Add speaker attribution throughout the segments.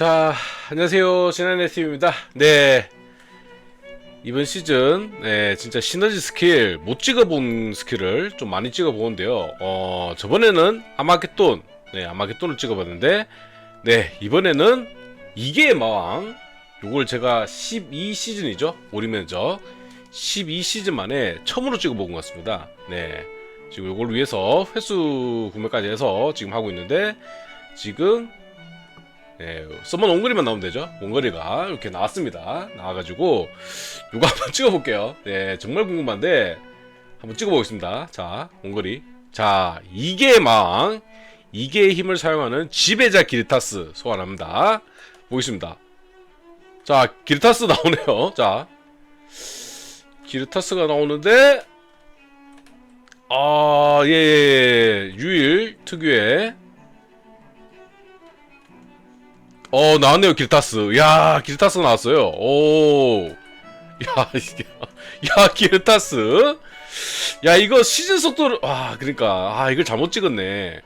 Speaker 1: 자, 안녕하세요. 진한네팀입니다. 네. 이번 시즌, 네, 진짜 시너지 스킬, 못 찍어본 스킬을 좀 많이 찍어보는데요. 어, 저번에는 아마겟돈, 네, 아마겟돈을 찍어봤는데, 네, 이번에는 이게 마왕, 요걸 제가 12시즌이죠? 오리맨저. 12시즌 만에 처음으로 찍어본 것 같습니다. 네. 지금 요걸 위해서 횟수 구매까지 해서 지금 하고 있는데, 지금 네, 서먼 원거리만 나오면 되죠. 원거리가 이렇게 나왔습니다. 나와가지고 이거 한번 찍어볼게요. 네, 정말 궁금한데 한번 찍어보겠습니다. 자, 원거리. 자, 이게 망 이게 힘을 사용하는 지배자 기르타스 소환합니다. 보겠습니다. 자, 기르타스 나오네요. 자, 기르타스가 나오는데 아, 예, 예, 예. 유일 특유의 어 나왔네요 길타스. 야 길타스 나왔어요. 오야 야 길타스. 야 이거 시즌 속도를 아 그러니까. 아 이걸 잘못 찍었네.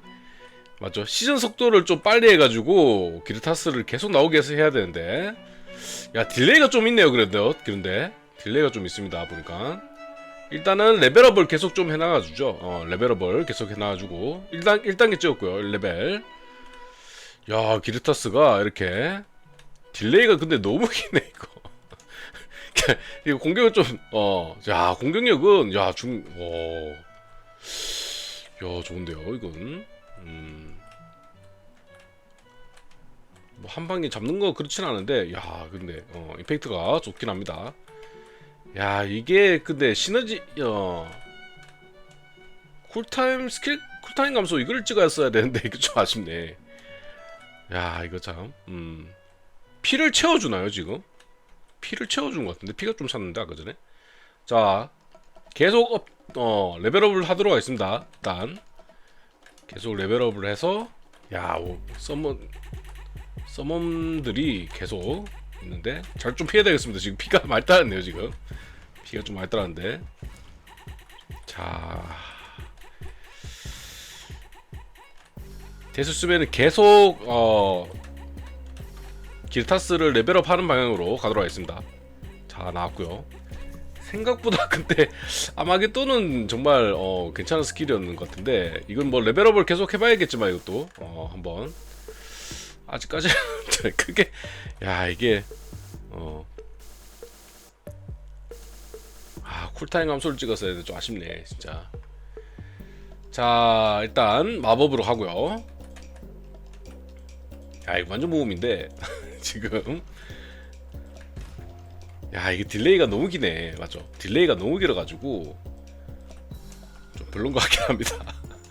Speaker 1: 맞죠? 시즌 속도를 좀 빨리 해가지고 길타스를 계속 나오게 해서 해야 되는데. 야 딜레이가 좀 있네요 그래도 그런데. 딜레이가 좀 있습니다 보니까. 일단은 레벨업을 계속 좀 해나가주죠 어 레벨업을 계속 해나가주고. 1단 1단계 찍었고요 1레벨 야 기르타스가 이렇게 딜레이가 근데 너무 기네 이거. 이거 공격은 좀어야 공격력은 야중어야 좋은데요 이건. 음. 뭐 한 방에 잡는 거 그렇진 않은데 야 근데 어 임팩트가 좋긴 합니다. 야 이게 근데 시너지 어. 쿨타임 스킬 쿨타임 감소 이걸 찍어야 되는데 이거 좀 아쉽네 야 이거 참 음. 피를 채워주나요 지금? 피를 채워준 것 같은데. 피가 좀 찼는데 아까 전에. 자 계속 업, 어 레벨업을 하도록 하겠습니다. 일단. 계속 레벨업을 해서 야 오, 서먼 서먼들이 계속 있는데 잘 좀 피해야 되겠습니다. 지금 피가 많이 따랐네요 지금. 피가 좀 많이 따랐는데. 자 쓰면은 계속 어 길타스를 레벨업 하는 방향으로 가도록 하겠습니다. 자 나왔고요. 생각보다 근데 아마겟돈은 정말 어 괜찮은 스킬이었는 것 같은데 이건 뭐 레벨업을 계속 해봐야겠지만 이것도 어 한번 아직까지 크게 야 이게 어 아, 쿨타임 감소를 찍었어야 되는데 좀 아쉽네, 진짜. 자, 일단 마법으로 하고요. 야, 이거 완전 모험인데 지금 야, 이게 딜레이가 너무 기네. 맞죠? 딜레이가 너무 길어 가지고 좀 별론 것 같긴 합니다.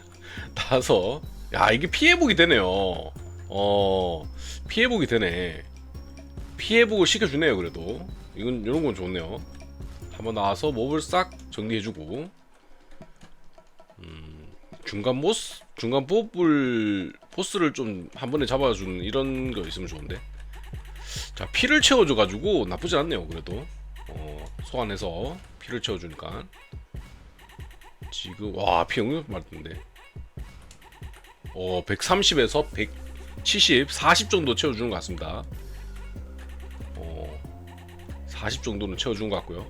Speaker 1: 나서 야, 이게 피해 보기 되네요. 어. 피해 보기 되네. 피해 보고 시켜 주네요, 그래도. 이건 이런 건 좋네요. 한번 나와서 몹을 싹 정리해주고 음, 중간 보스 중간 뽑을 보스를 좀 한 번에 잡아주는 이런 거 있으면 좋은데. 자 피를 채워줘가지고 나쁘지 않네요 그래도. 어, 소환해서 피를 채워주니까. 지금 와피 영역 맞던데. 어 130에서 170 40 정도 채워주는 것 같습니다. 어40 정도는 채워준 것 같고요.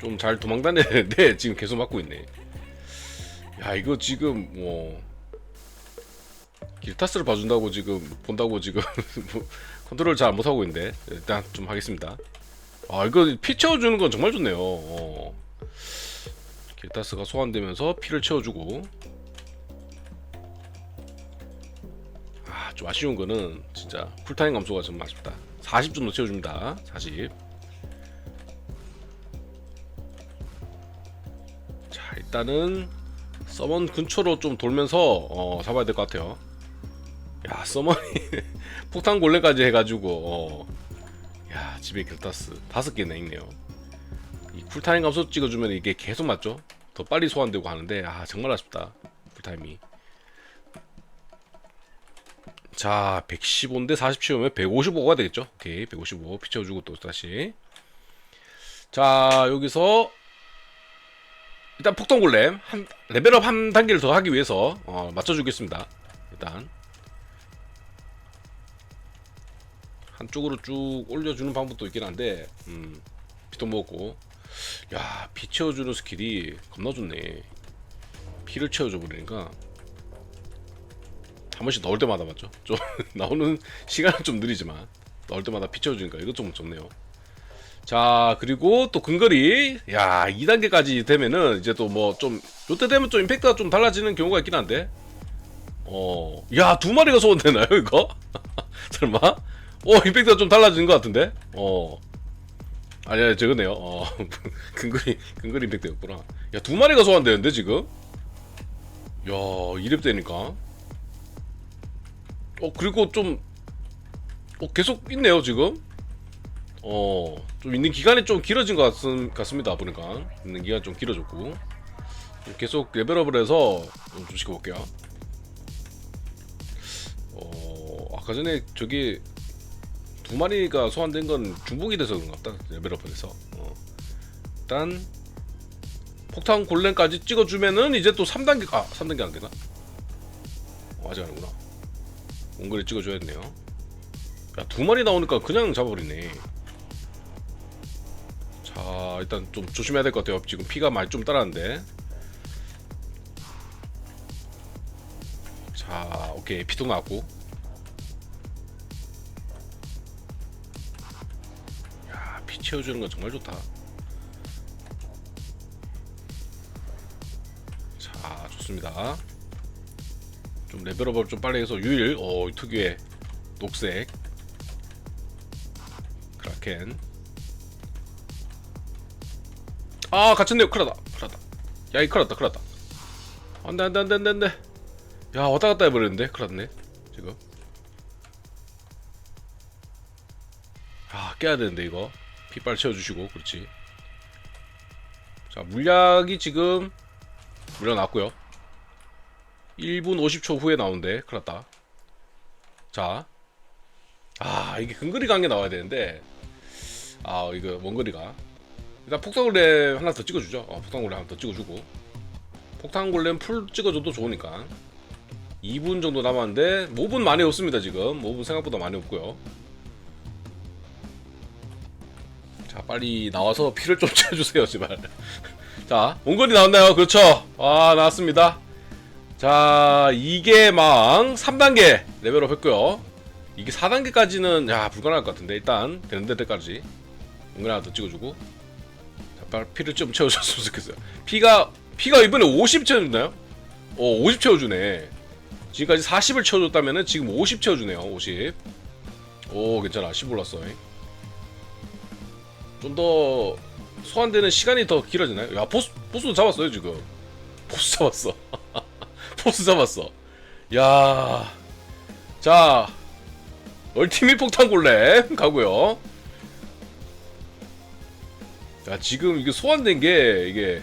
Speaker 1: 좀 잘 도망다니는데 지금 계속 맞고 있네. 야 이거 지금 뭐 길타스를 봐준다고 지금 본다고 지금 뭐 컨트롤 잘 못하고 있는데 일단 좀 하겠습니다. 아 이거 피 채워주는 건 정말 좋네요. 어. 길타스가 소환되면서 피를 채워주고 아 좀 아쉬운 거는 진짜 쿨타임 감소가 좀 아쉽다. 40 정도 채워줍니다. 40. 자 일단은 서먼 근처로 좀 돌면서 어, 잡아야 될 것 같아요. 야 서먼이 폭탄 골레까지 해가지고 어, 야 집에 길타스 다섯 개나 있네요. 이 쿨타임 감소 찍어주면 이게 계속 맞죠? 더 빨리 소환되고 하는데 아 정말 아쉽다 쿨타임이. 자 115인데 40 채우면 155가 되겠죠? 오케이 155 피쳐주고 또 다시. 자 여기서 일단 폭탄 골렘 한 레벨업 한 단계를 더 하기 위해서 어, 맞춰주겠습니다. 일단 한쪽으로 쭉 올려주는 방법도 있긴 한데 음 피도 먹고. 야 피 채워주는 스킬이 겁나 좋네. 피를 채워줘 버리니까. 한 번씩 넣을 때마다 맞죠? 좀 나오는 시간은 좀 느리지만 넣을 때마다 피 채워주니까 이거 좀 좋네요. 자 그리고 또 근거리. 야 2단계까지 되면은 이제 또 뭐 좀 요때 되면 좀 임팩트가 좀 달라지는 경우가 있긴 한데. 어, 야, 두 마리가 소원되나요, 이거? 설마? 어, 임팩트가 좀 달라진 것 같은데? 어. 아니, 아니, 저거네요. 어, 근거리, 근거리 임팩트였구나. 야, 두 마리가 소환되는데, 지금? 야, 이랩 되니까. 어, 그리고 좀, 어, 계속 있네요, 지금? 어, 좀 있는 기간이 좀 길어진 것 같, 같습니다, 보니까. 있는 기간이 좀 길어졌고. 계속 레벨업을 해서 좀 시켜볼게요. 어, 아까 전에 저기 두 마리가 소환된 건 중복이 돼서 그런가 보다 레벨업에서. 어. 일단 폭탄 골렘까지 찍어주면은 이제 또 3단계 아 3단계 안 되나? 어, 아직 아니구나. 원거리 찍어줘야겠네요. 야두 마리 나오니까 그냥 잡아버리네. 자 일단 좀 조심해야 될 것 같아요. 지금 피가 많이 좀 따랐는데. 자 오케이. 피도 나왔고 채워주는 건 정말 좋다. 자 좋습니다. 좀 레벨업을 좀 빨리 해서 유일 어 특유의 녹색. 크라켄. 아 갇혔네요. 큰일났다. 큰일났다. 야이 큰일났다. 큰일났다. 안돼 안돼 안돼 안돼 안돼. 야 왔다 갔다 해버렸는데? 큰일났네 지금. 아 깨야 되는데 이거 핏발 채워주시고 그렇지. 자 물약이 지금 물려놨고요. 1분 50초 후에 나오는데 큰일 났다. 자 아 이게 근거리 관계 나와야 되는데 아 이거 원거리가. 일단 폭탄골렘 하나 더 찍어주죠. 어, 폭탄골렘 하나 더 찍어주고. 폭탄골렘 풀 찍어줘도 좋으니까. 2분 정도 남았는데 몹은 많이 없습니다 지금. 몹은 생각보다 많이 없고요 빨리 나와서 피를 좀 채워주세요 제발 자 원거리 나왔나요 그렇죠 아 나왔습니다 자 이게 망 3단계 레벨업 했고요 이게 4단계까지는 야 불가능할 것 같은데 일단 되는 데까지 원거리 하나 더 찍어주고 자 빨리 피를 좀 채워줬으면 좋겠어요 피가 피가 이번에 50 채워주나요? 어, 50 채워주네. 지금까지 40을 채워줬다면은 지금 50 채워주네요. 50. 오, 괜찮아. 10 올랐어. 좀 더 소환되는 시간이 더 길어지나요? 야, 보스 보스도 잡았어요 지금. 보스 잡았어. 보스 잡았어. 야, 자, 얼티밋 폭탄 골렘 가고요. 야, 지금 이게 소환된 게 이게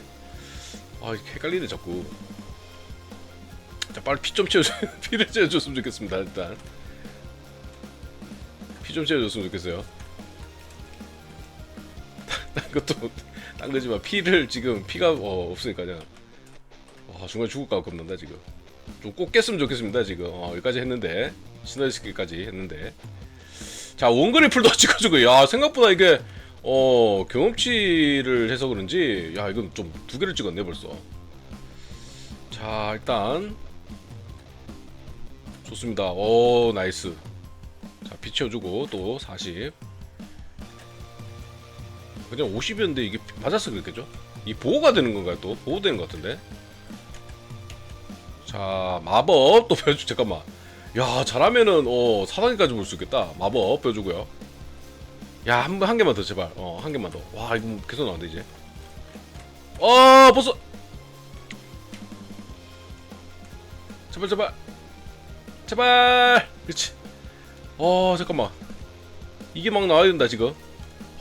Speaker 1: 아, 헷갈리네 자꾸. 자 빨리 피 좀 채워줘 피를 채워줬으면 좋겠습니다 일단 피 좀 채워줬으면 좋겠어요 딴 것도 딴 거지만 피를 지금 피가 어, 없으니까 그냥. 와 중간에 죽을까 겁난다 지금. 좀 꼭 깼으면 좋겠습니다 지금. 어, 여기까지 했는데. 시너지 스킬까지 했는데. 자 원거리 풀도 찍어주고. 야 생각보다 이게 어 경험치를 해서 그런지 야 이건 좀 두 개를 찍었네 벌써. 자 일단. 좋습니다. 오 나이스. 자 비춰주고 또 40. 그냥 50이었는데 이게 맞았어 그랬겠죠? 이 보호가 되는 건가요 또? 보호되는 것 같은데. 자 마법 또 배워주 잠깐만. 야 잘하면은 어 4단계까지 볼 수 있겠다. 마법 배워주고요. 야한 한 개만 더 제발. 어 한 개만 더. 와 이거 뭐 계속 나온다 이제. 어 벌써. 제발 제발. 제발 그렇지 어 잠깐만 이게 막 나와야 된다 지금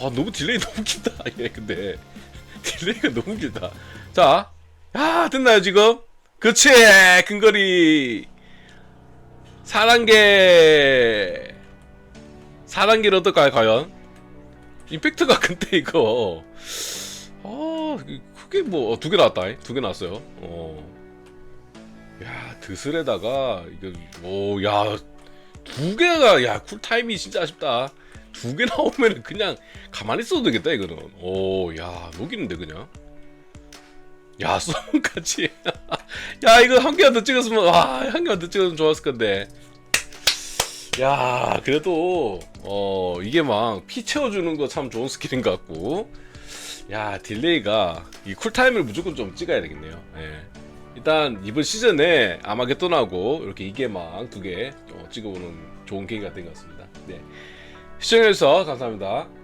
Speaker 1: 아 너무 딜레이 너무 길다. 얘 근데 딜레이가 너무 길다. 자야 됐나요 지금? 그렇지 근거리. 4단계. 4단계를 어떨까요 과연? 임팩트가 근데 이거. 아 크게 뭐두 개 나왔다. 두 개 나왔어요. 어. 야 드슬에다가 이거 오야 두 개가 야 쿨타임이 진짜 아쉽다 두 개 나오면 그냥 가만히 있어도 되겠다 이거는. 오 야 녹이는데 그냥. 야 썸까지. 야 이거 한 개만 더 찍었으면 와한 개만 더 찍었으면 좋았을 건데. 야 그래도 어 이게 막 피 채워주는 거 참 좋은 스킬인 것 같고. 야 딜레이가 이 쿨타임을 무조건 좀 찍어야 되겠네요. 예. 일단 이번 시즌에 아마겟돈하고 이렇게 이게막 두개 어, 찍어보는 좋은 계기가 된 것 같습니다. 네 시청해주셔서 감사합니다